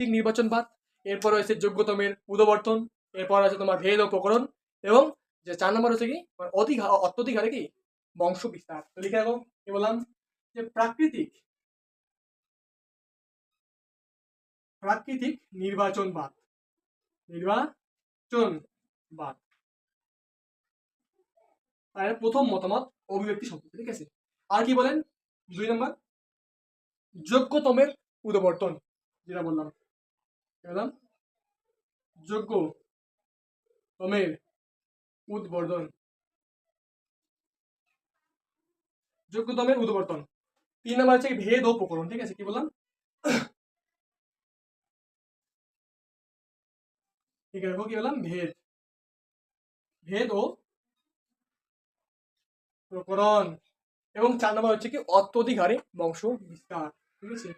প্রাকৃতিক নির্বাচনবাদ এরপর রয়েছে যোগ্যতমের উদবর্তন, এরপর আছে তোমার ভেদ ও প্রকরণ, এবং যে চার নম্বর হচ্ছে কি? অধিক অত্যধিক হারে কি? বংশ বিস্তার লিখে রাখো, কি বললাম? যে প্রাকৃতিক প্রাকৃতিক নির্বাচনবাদ নির্বাচনবাদ তার প্রথম মতামত অভিব্যক্তি সম্পর্কে, ঠিক আছে? আর কি বলেন? দুই নম্বর যোগ্যতমের উদবর্তন, যেটা বললাম। যোগ্য তমের উদ্বর্ধন। যোগ্যতমের উদ্বর্তন তিন নম্বর হচ্ছে ভেদ ও ঠিক আছে? কি বললাম? ঠিক আছে কি বললাম? ভেদ। ভেদ ও প্রকরণ। এবং চার নম্বর হচ্ছে কি অত্যধিক হারে বংশ বিস্তার ঠিক আছে?